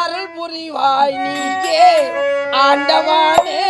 அருள் புரிவாய் நீயே ஆண்டவானே.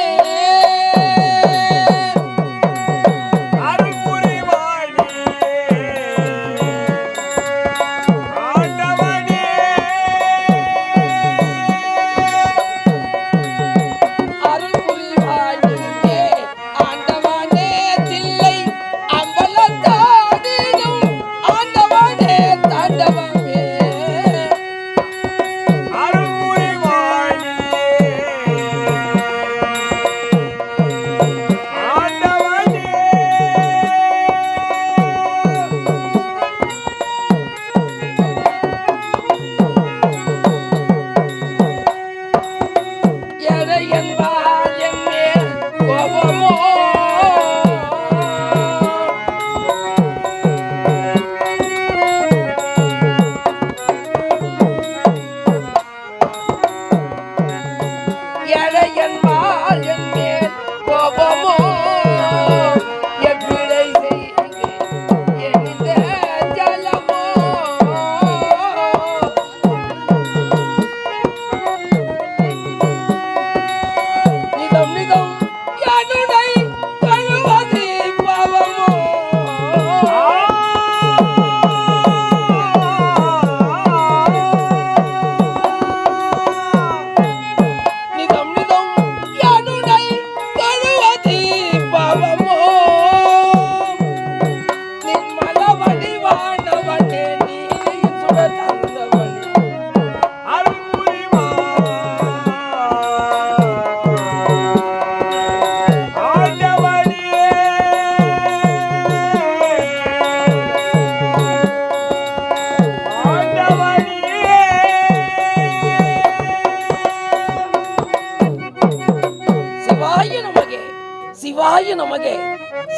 சிவாய நமகே.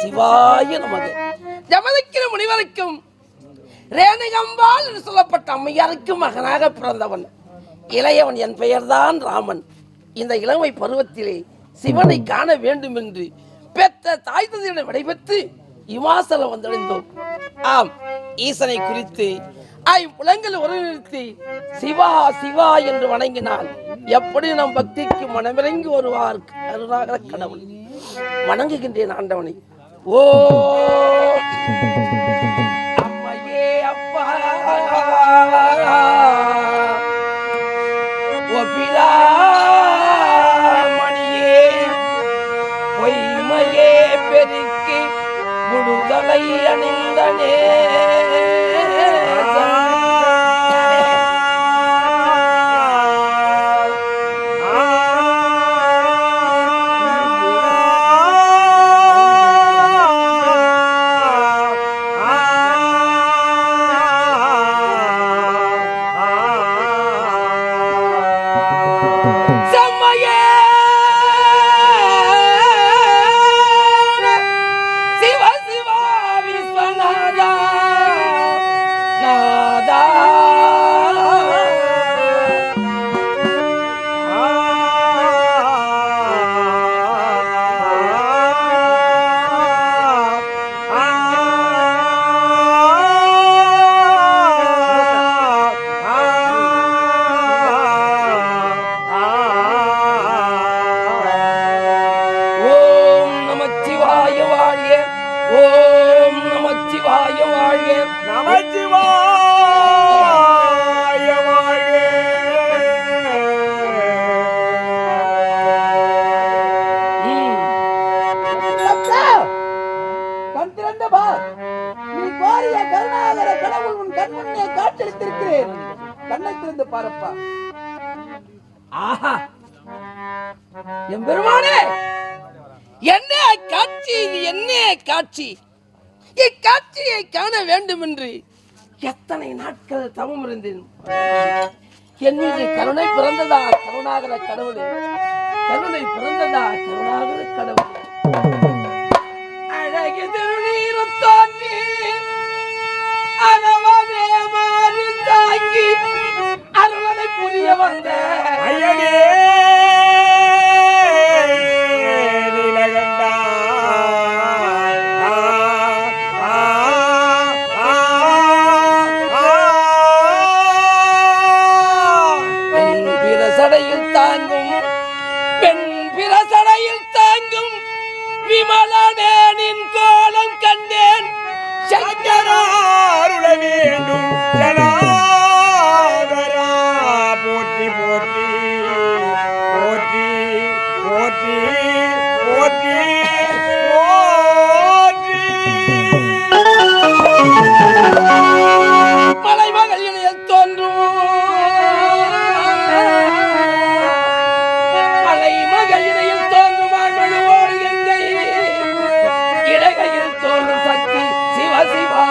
சிவாய நமகே. ஜமதக்கிற முனிவருக்கும் ரேணுகம்பால் என்று சொல்லப்பட்ட அம்மையாருக்கும் மகனாக பிறந்தவன். இளையவன் என் பெயர்தான் ராமன். இந்த இளமை பருவத்திலே சிவனை காண வேண்டும் என்று பெற்ற தாய் தந்தையிடம் விடைபெற்று இமாசலம் வந்தடைந்தோம். ஆம் ஈசனை குறித்து ஐம்புலங்கள் ஒருங்கிணைத்து சிவா சிவா என்று வணங்கினால் எப்படி நம் பக்திக்கு மனமிறங்கி வருவார் கருணாகர கடவுள். வணங்குகின்றேன் ஆண்டவனை. ஓ! அம்மையே அப்பா! ஒப்பிலா மணியே பொய்மையே பெருக்கி முழுதலை அணிந்தனே. பாருப்பா. ஆஹா. எம்பெருமானே என்ன காட்சி இது என்ன காட்சி? இக்காட்சியை காண வேண்டும் என்று எத்தனை நாட்கள் தவம் இருந்தேன். என் மீது கருணை பிறந்ததா கருணாகர கடவுளே? கருணை பிறந்ததா கருணாகர கடவுளே? அழகு புரிய வந்த. ஐயனே!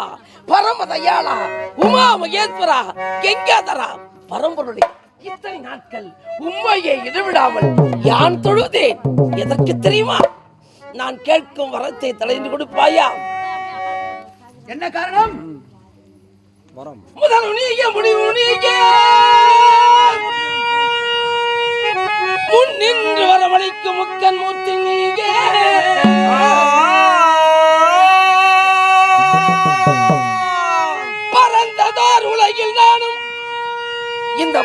தோளா பரமதயாளா உமா மகேஸ்வரா கெங்காதரா பரம்பொருளே இத்தனை நாட்கள் உண்மையை இடைவிடாமல் யான் தொழுதேன்? எதற்கு தெரியுமா? நான் கேட்கும் வரத்தை தலைந்து கொடுப்பாயா? என்ன காரணம்? முதல் நீங்க முடிவு நீங்க முன் நின்று வரவழைக்கும் முக்கன் மூர்த்தி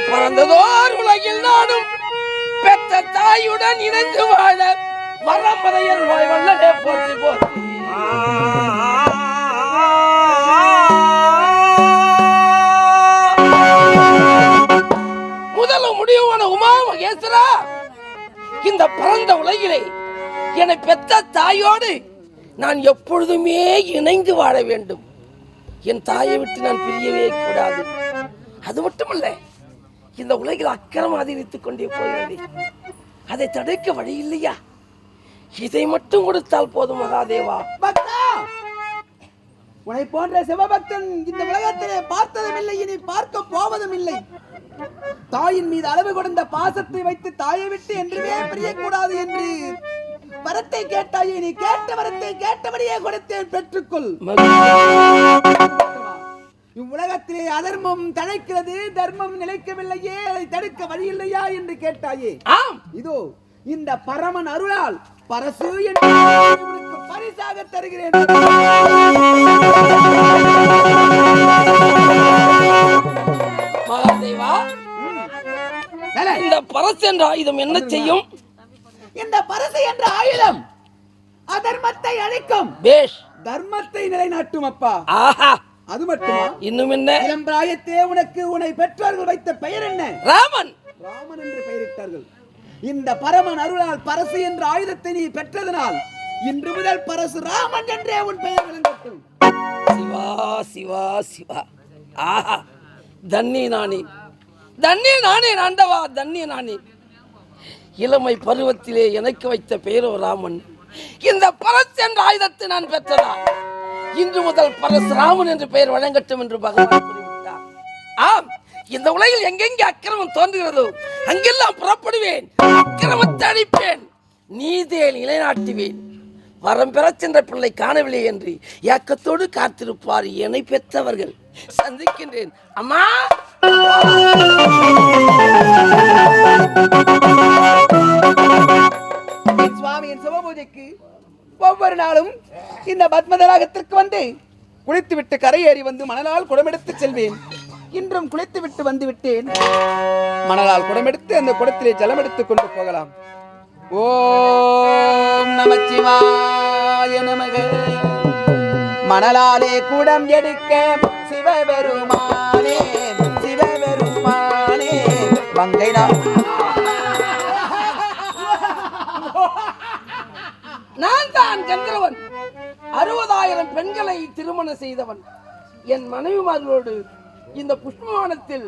பறந்ததோர் உலகில் நாடும் பெற்ற தாயுடன் இணைந்து வாழ வரம்பதையர் வாய் வல்லனே போற்றி போற்றி. முதலும் முடிவான உமா மகேஸ்வரா இந்த பரந்த உலகிலே என்னை பெற்ற தாயோடு நான் எப்பொழுதுமே இணைந்து வாழ வேண்டும். என் தாயை விட்டு நான் பிரியவே கூடாது. அது மட்டுமல்ல இந்த உலகில் அக்கிரமம் அதிகரித்துக் கொண்டே போகிறது. அதை தடுக்க வழி இல்லையா? இதை மட்டும் கொடுத்தால் போதும் மகாதேவா. பக்தா! உன்னை போன்ற சிவபக்தன் இந்த உலகத்திலே பார்த்ததும் இல்லை இனி பார்க்க போவதும் இல்லை தாயின் மீது அளவு கொடுத்த பாசத்தை வைத்து தாயை விட்டு என்றுமே பிரியக்கூடாது என்று வரத்தை கேட்டாயே நீ கேட்ட வரத்தை கேட்டபடியே கொடுத்தேன் பெற்றுக்கொள். இவ்வுலகத்திலே அதர்மம் தழைக்கிறது தர்மம் நிலைக்கவில்லையே அதை தடுக்க வழி இல்லையா என்று கேட்டாயே. ஆம். இதோ இந்த பரமன் அருளால் பரசு என்று பரிசாக தருகிறேன். இந்த பரசு என்ற ஆயுதம் என்ன செய்யும்? இந்த பரசு என்ற ஆயுதம் அதர்மத்தை அழிக்கும். பேஷ். தர்மத்தை நிலைநாட்டும் அப்பா. ஆஹா. அது மட்டுமா? இன்னும் என்ன? இளம் பிராயத்தே உனக்கு உன்னை பெற்றோர்கள் வைத்த பெயர் என்ன? ராமன். ராமன் என்று பெயரிட்டார்கள். இந்த பரமன் அருளால் பரசு என்ற ஆயுதத்தை நீ பெற்றதனால் இன்று முதல் பரசு ராமன் என்றே உன் பெயர் விளங்கட்டும். சிவா சிவா சிவா. ஆஹா தண்ணி நானே. தண்ணி நானே ஆண்டவா தண்ணி நானே. இளமை பருவத்திலே எனக்கு வைத்த பெயரோ ராமன். இந்த பரஸ் என்ற ஆயுதத்தை நான் பெற்றதா? இன்று முதல் பரசுராமன் என்று பெயர் வழங்கட்டும் என்று பகவான் கூறிவிட்டார். ஆம் இந்த உலகில் எங்கெங்கே அக்கிரமம் தோன்றுகிறதோ அங்கெல்லாம் புறப்படுவேன் அக்கிரமத்தை அழிப்பேன். நீதியை நிலைநாட்டுவேன். வரம் பெறச் சென்ற பிள்ளை காணவில்லை என்று ஏக்கத்தோடு காத்திருப்பார் என்னை பெற்றவர்கள். சந்திக்கின்றேன். அம்மா! என் ஒவ்வொரு நாளும் இந்த பத்மதராகத்திற்கு வந்து குளித்துவிட்டு கரையேறி வந்து மணலால் குடமெடுத்து செல்வேன். இன்றும் குளித்துவிட்டு வந்து விட்டேன் மணலால் குடமெடுத்து அந்த குடத்திலே ஜலம் எடுத்துக் கொண்டு போகலாம். ஓம் நமச்சிவாய நமக. மணலாலே குடம் எடுக்க சிவபெருமானே சிவபெருமானே வங்கை நாம் பெண்களை திருமணம் செய்தவன். என் மனைவிமார்களோடு இந்த புஷ்பவனத்தில்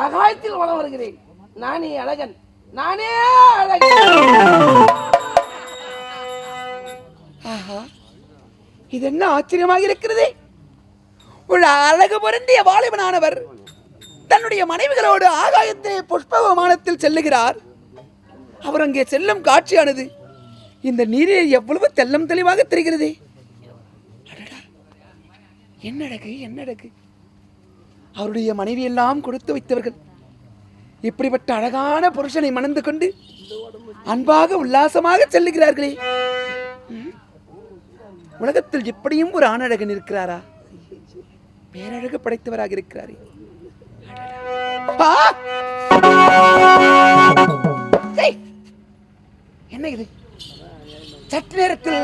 ஆகாயத்தில் வளம் வருகிறேன். நானே அழகன். நானே அழகன். இது என்ன ஆச்சரியமாக இருக்கிறது? ஒரு அழகு பொருந்திய வாலிபனானவர் தன்னுடைய மனைவிகளோடு ஆகாயத்தை புஷ்ப விமானத்தில் செல்லுகிறார். அவர் அங்கே செல்லும் காட்சியானது இந்த நீரில் எவ்வளவு தெல்லம் தெளிவாக தெரிகிறது? என்ன அழகு என்ன அழகு அவருடைய மனைவி எல்லாம் கொடுத்து வைத்தவர்கள். இப்படிப்பட்ட அழகான புருஷனை மணந்து கொண்டு அன்பாக உல்லாசமாக செல்லுகிறார்களே. உலகத்தில் எப்படியும் ஒரு ஆணழகன் இருக்கிறாரா? பேரழகு படைத்தவராக இருக்கிறாரே. என்ன இது? சற்று நேரத்தில்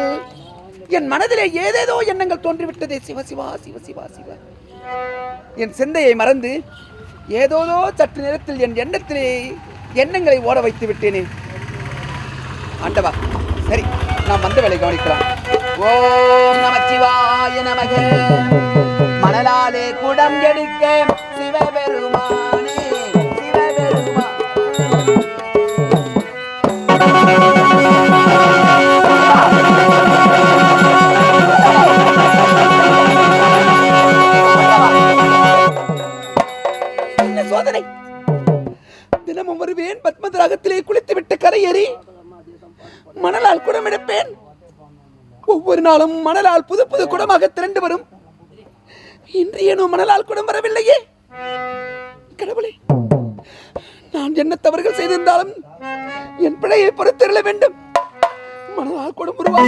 என் மனதிலே ஏதேதோ எண்ணங்கள் தோன்றிவிட்டதே. சிவ சிவா சிவ சிவா சிவ. என் சிந்தையை மறந்து ஏதோதோ சற்று நேரத்தில் என் எண்ணத்திலே எண்ணங்களை ஓட வைத்து விட்டேனே. ஆண்டவா சரி நாம் வந்த வேலை கவனிக்கலாம். ஓம் நமச்சிவாய நமக. மணலாலே குடம் எடுக்க. ஒவ்வொரு நாளும் மணலால் புது புது குடமாக திரண்டு வரும். இன்று ஏனோ மணலால் குடம் வரவில்லையே? கடவுளே நான் என்ன தவறுகள் செய்திருந்தாலும் என் பிழையை பொறுத்திருள வேண்டும். மணலால் குடம் உருவாக